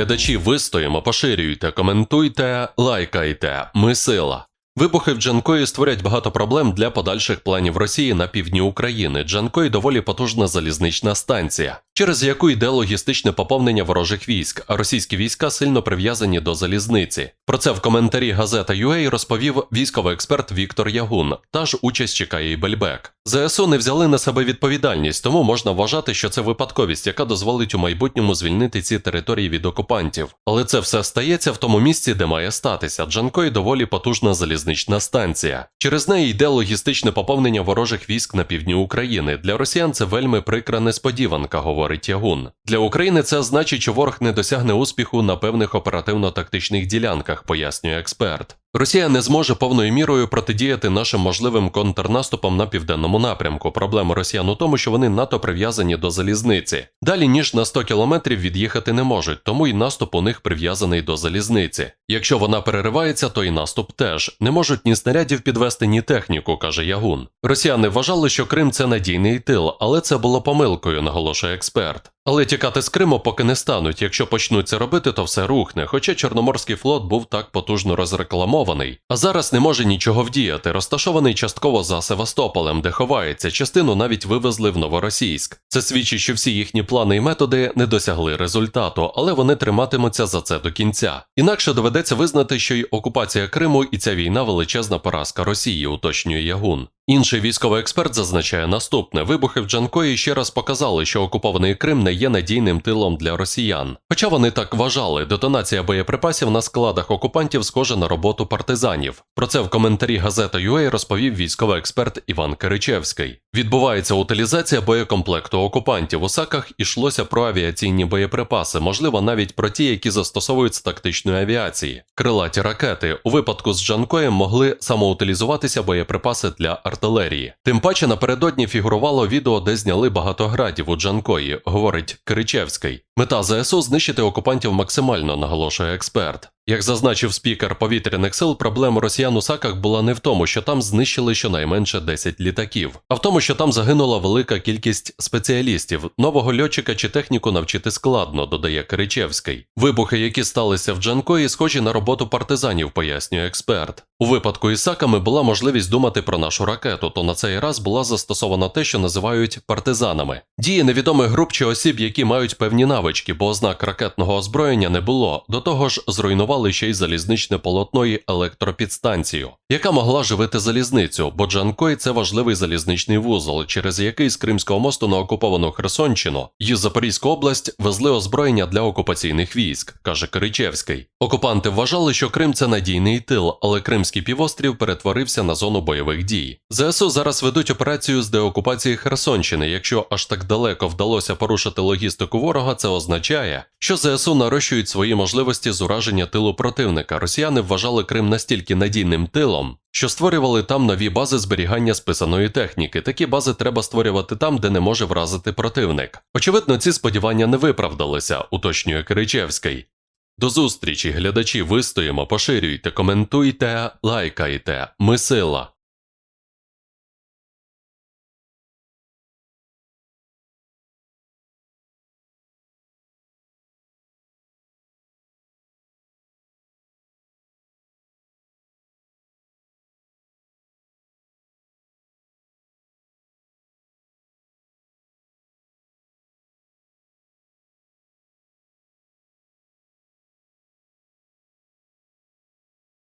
Глядачі вистоїмо, поширюйте, коментуйте, лайкайте. Ми сила. Вибухи в Джанкої створять багато проблем для подальших планів Росії на півдні України. Джанкої доволі потужна залізнична станція, через яку йде логістичне поповнення ворожих військ, а російські війська сильно прив'язані до залізниці. Про це в коментарі газета UA розповів військовий експерт Віктор Ягун. Та ж участь чекає і Бельбек. ЗСУ не взяли на себе відповідальність, тому можна вважати, що це випадковість, яка дозволить у майбутньому звільнити ці території від окупантів. Але це все стається в тому місці, де має статися. Джанкой доволі потужна залізнична станція. Через неї йде логістичне поповнення ворожих військ на півдні України. Для росіян це вельми прикра несподіванка, говорить Ягун. Для України це значить, що ворог не досягне успіху на певних оперативно-тактичних ділянках, пояснює експерт. Росія не зможе повною мірою протидіяти нашим можливим контрнаступам на південному напрямку. Проблема росіян у тому, що вони НАТО прив'язані до залізниці. Далі ніж на 100 кілометрів від'їхати не можуть, тому і наступ у них прив'язаний до залізниці. Якщо вона переривається, то і наступ теж не можуть ні снарядів підвести, ні техніку, каже Ягун. Росіяни вважали, що Крим це надійний тил, але це було помилкою, наголошує експерт. Але тікати з Криму поки не стануть. Якщо почнуть це робити, то все рухне. Хоча Чорноморський флот був так потужно розрекламований, а зараз не може нічого вдіяти. Розташований частково за Севастополем, де ховається, частину навіть вивезли в Новоросійськ. Це свідчить, що всі їхні плани і методи не досягли результату, але вони триматимуться за це до кінця. Інакше доведеться визнати, що й окупація Криму і ця війна величезна поразка Росії, уточнює Ягун. Інший військовий експерт зазначає наступне: вибухи в Джанкої ще раз показали, що окупований Крим не є надійним тилом для росіян. Хоча вони так вважали, детонація боєприпасів на складах окупантів схожа на роботу партизанів. Про це в коментарі газета UA розповів військовий експерт Іван Киричевський. Відбувається утилізація боєкомплекту окупантів. У саках ішлося про авіаційні боєприпаси, можливо, навіть про ті, які застосовують з тактичної авіації. Крилаті ракети у випадку з Джанкоєм могли самоутилізуватися боєприпаси для артилерії. Тим паче напередодні фігурувало відео, де зняли багато градів у Джанкої, говорить Киричевський. Мета ЗСУ знищити окупантів максимально, наголошує експерт. Як зазначив спікер повітряних сил, проблема росіян у саках була не в тому, що там знищили щонайменше 10 літаків, а в тому, що там загинула велика кількість спеціалістів. Нового льотчика чи техніку навчити складно, додає Киричевський. Вибухи, які сталися в Джанкої, схожі на роботу партизанів, пояснює експерт. У випадку із саками була можливість думати про нашу ракету, то на цей раз була застосована те, що називають партизанами. Дії невідомих груп чи осіб, які мають певні навички, бо ознак ракетного озброєння не було. До того ж, зруйнували ще й залізничне полотно і електропідстанцію, яка могла живити залізницю, бо Джанкой це важливий залізничний вузол, через який з Кримського мосту на окуповану Херсонщину і Запорізьку область везли озброєння для окупаційних військ, каже Киричевський. Окупанти вважали, що Крим це надійний тил, але Кримський півострів перетворився на зону бойових дій. ЗСУ зараз ведуть операцію з деокупації Херсонщини. Якщо аж так далеко вдалося порушити логістику ворога, це означає, що ЗСУ нарощують свої можливості з ураження тилу противника. Росіяни вважали Крим настільки надійним тилом, що створювали там нові бази зберігання списаної техніки. Такі бази треба створювати там, де не може вразити противник. Очевидно, ці сподівання не виправдалися, уточнює Киричевський. До зустрічі, глядачі, вистоїмо, поширюйте, коментуйте, лайкайте. Ми сила.